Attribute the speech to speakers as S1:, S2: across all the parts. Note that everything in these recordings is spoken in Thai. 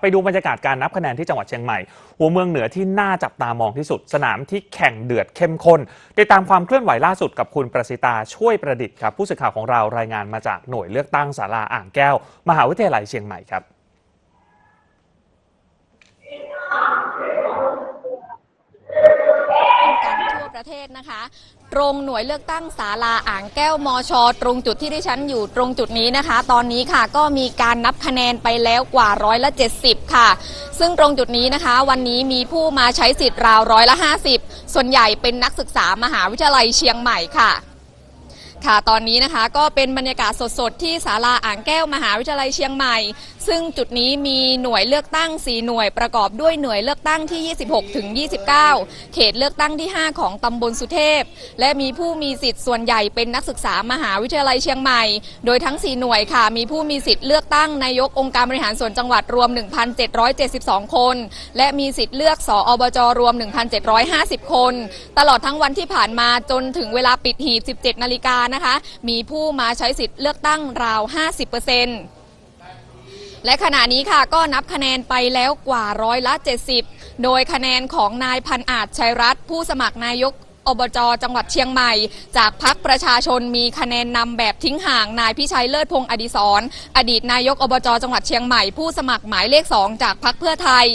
S1: ไปดูบรรยากาศการนับคะแนนที่จังหวัดเชียงใหม่ หัวเมืองเหนือที่น่าจับตามองที่สุด สนามที่แข่งเดือดเข้มข้นติดตามความเคลื่อนไหวล่าสุดกับคุณประสิตาช่วยประดิษฐ์ครับผู้สื่อข่าวของเรารายงานมาจากหน่วยเลือกตั้งสาราอ่างแก้ว มหาวิทยาลัยเชียงใหม่ครับ
S2: กันทั่ว ประเทศนะคะ ตรงหน่วยเลือกตั้งศาลาอ่างแก้วมอชอตรงจุดที่ดิฉันอยู่ตรงจุดนี้นะคะ ตอนนี้ค่ะก็มีการนับคะแนนไปแล้วกว่าร้อยละ70 ค่ะ ซึ่งตรงจุดนี้นะคะ วันนี้มีผู้มาใช้สิทธิ์ราวร้อยละ50 ส่วนใหญ่เป็นนักศึกษามหาวิทยาลัยเชียงใหม่ค่ะ ค่ะ ตอนนี้นะคะก็เป็นบรรยากาศสดๆ ที่ศาลาอ่างแก้วมหาวิทยาลัยเชียงใหม่ ซึ่งจุดนี้มีหน่วยเลือกตั้ง 4 หน่วยประกอบด้วยหน่วยเลือกตั้งที่ 26 ถึง 29 เขตเลือกตั้งที่ 5 ของตำบลสุเทพ และมีผู้มีสิทธิ์ส่วนใหญ่เป็นนักศึกษามหาวิทยาลัยเชียงใหม่ โดยทั้ง 4 หน่วยค่ะ มีผู้มีสิทธิ์เลือกตั้งนายกองค์การบริหารส่วนจังหวัดรวม 1,772 คน และมีสิทธิ์เลือกสออบจรวม 1,750 คน ตลอดทั้งวันที่ผ่านมาจนถึงเวลาปิดหีบ 17 นาฬิกานะคะ มีผู้มาใช้สิทธิ์เลือกตั้งราว 50%และขณะนี้ค่ะก็นับคะแนนไปแล้วกว่าร้อยละ 70 โดยคะแนนของนายพันอาจชัยรัตน์ผู้สมัครนายก อบจจังหวัดเชียงใหม่ จากพักประชาชนมีคะแนนนำแบบทิ้งห่างนายพิชัยเลิศพงศ์อดิศรอดีตนายกอบจจังหวัดเชียงใหม่ผู้สมัครหมายเลข2จากพักเพื่อไทย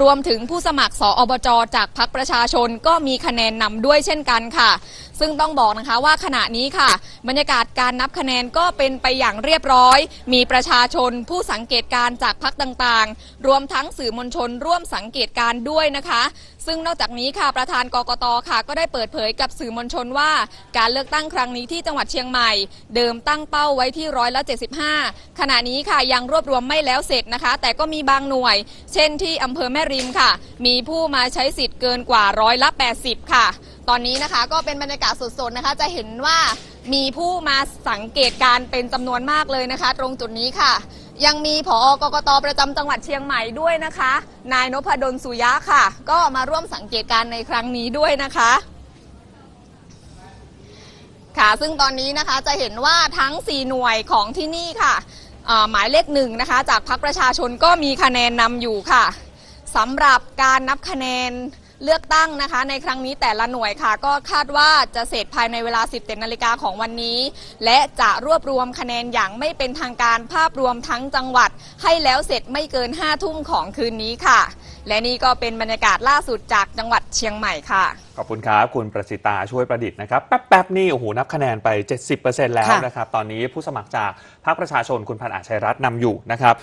S2: รวมถึงผู้สมัครสอบจจากพักประชาชนก็มีคะแนนนำด้วยเช่นกันค่ะ ซึ่งต้องบอกนะคะว่าขณะนี้ค่ะ บรรยากาศการนับคะแนนก็เป็นไปอย่างเรียบร้อย มีประชาชนผู้สังเกตการจากพักต่างๆ รวมทั้งสื่อมวลชนร่วมสังเกตการด้วยนะคะ ซึ่งนอกจากนี้ค่ะประธานกกตค่ะ ก็ได้เปิดเผยกับสื่อมวลชนว่า การเลือกตั้งครั้งนี้ที่จังหวัดเชียงใหม่ เดิมตั้งเป้าไว้ที่ร้อยละ75 ขณะนี้ค่ะยังรวบรวมไม่แล้วเสร็จนะคะ แต่ก็มีบางหน่วย เช่นที่อำเภอแม่ริมค่ะ มีผู้มาใช้สิทธิ์เกินกว่าร้อยละ 80 ค่ะ ตอนนี้นะคะก็เป็นบรรยากาศสดๆนะคะจะเห็นว่ามีผู้มาสังเกตการ์เป็นจำนวนมากเลยนะคะ ตรงจุดนี้ค่ะ ยังมีผอกกตประจำจังหวัดเชียงใหม่ด้วยนะคะ นายนพดลสุยะค่ะ ก็มาร่วมสังเกตการณ์ในครั้งนี้ด้วยนะคะ ค่ะ ซึ่งตอนนี้นะคะจะเห็นว่าทั้ง 4 หน่วยของที่นี่ค่ะหมายเลขหนึ่งนะคะ จากพักประชาชนก็มีคะแนนนำอยู่ค่ะสำหรับการนับคะแนน เลือกตั้งนะคะ ในครั้งนี้แต่ละหน่วยค่ะ ก็คาดว่าจะเสร็จภายในเวลา 17นาฬิกาของวันนี้ และจะรวบรวมคะแนนอย่างไม่เป็นทางการภาพรวมทั้งจังหวัด ให้แล้วเสร็จไม่เกิน 5 ทุ่มของคืนนี้ค่ะ และนี่ก็เป็นบรรยากาศล่าสุดจากจังหวัดเชียงใหม่ค่ะ
S1: ขอบคุณครับคุณประสิตาช่วยประดิษฐ์นะครับ แป๊บๆนี่โอ้โหนับคะแนนไป 70%แล้ว
S3: ค่ะ
S1: นะครับ ตอนนี้ผู้สมัครจากพรรคประชาชนคุณพันอาจชัยรัตน์นำอยู่นะครับ